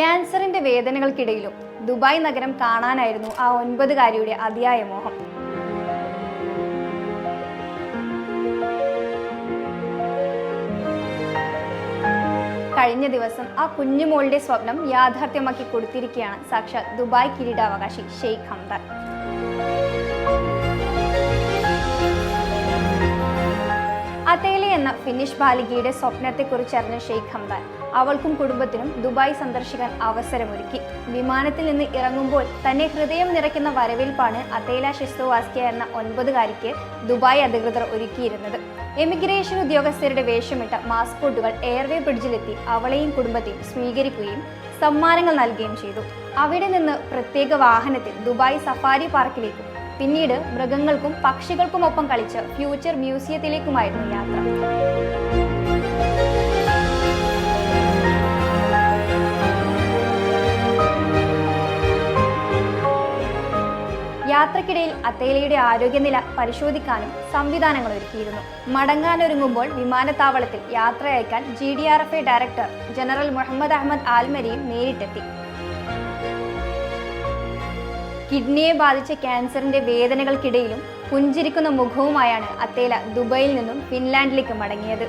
ക്യാൻസറിന്റെ വേദനകൾക്കിടയിലും ദുബായ് നഗരം കാണാനായിരുന്നു ആ ഒൻപതുകാരിയുടെ അതിയായ മോഹം. കഴിഞ്ഞ ദിവസം ആ കുഞ്ഞുമോളുടെ സ്വപ്നം യാഥാർത്ഥ്യമാക്കി കൊടുത്തിരിക്കുകയാണ് സാക്ഷാത് ദുബായ് കിരീടാവകാശി ഷെയ്ഖ് ഹംദാൻ അതേലെ എന്ന ഫിനിഷ് ബാലികയുടെ സ്വപ്നത്തെക്കുറിച്ചറിഞ്ഞ ഷെയ്ഖ് ഹംദാൻ അവൾക്കും കുടുംബത്തിനും ദുബായ് സന്ദർശിക്കാൻ അവസരമൊരുക്കി. വിമാനത്തിൽ നിന്ന് ഇറങ്ങുമ്പോൾ തന്നെ ഹൃദയം നിറയ്ക്കുന്ന വരവേൽപ്പാണ് അതേല ശിസ്തുവാസ്കിയ എന്ന ഒൻപതുകാരിക്ക് ദുബായ് അധികൃതർ ഒരുക്കിയിരുന്നത്. എമിഗ്രേഷൻ ഉദ്യോഗസ്ഥരുടെ വേഷമിട്ട മാസ്പോർട്ടുകൾ എയർവേ ബ്രിഡ്ജിലെത്തി അവളെയും കുടുംബത്തെയും സ്വീകരിക്കുകയും സമ്മാനങ്ങൾ നൽകുകയും ചെയ്തു. അവിടെ നിന്ന് പ്രത്യേക വാഹനത്തിൽ ദുബായ് സഫാരി പാർക്കിലേക്കും പിന്നീട് മൃഗങ്ങൾക്കും പക്ഷികൾക്കും ഒപ്പം കളിച്ച് ഫ്യൂച്ചർ മ്യൂസിയത്തിലേക്കുമായിരുന്നു യാത്ര. യാത്രക്കിടയിൽ അത്തേലയുടെ ആരോഗ്യനില പരിശോധിക്കാനും സംവിധാനങ്ങൾ ഒരുക്കിയിരുന്നു. മടങ്ങാനൊരുങ്ങുമ്പോൾ വിമാനത്താവളത്തിൽ യാത്ര അയക്കാൻ G D R F I director general Mohammed Ahmed ആൽമരിയും നേരിട്ടെത്തി. കിഡ്നിയെ ബാധിച്ച ക്യാൻസറിന്റെ വേദനകൾക്കിടയിലും പുഞ്ചിരിക്കുന്ന മുഖവുമായാണ് അത്തേല ദുബൈയിൽ നിന്നും ഫിൻലാൻഡിലേക്ക് മടങ്ങിയത്.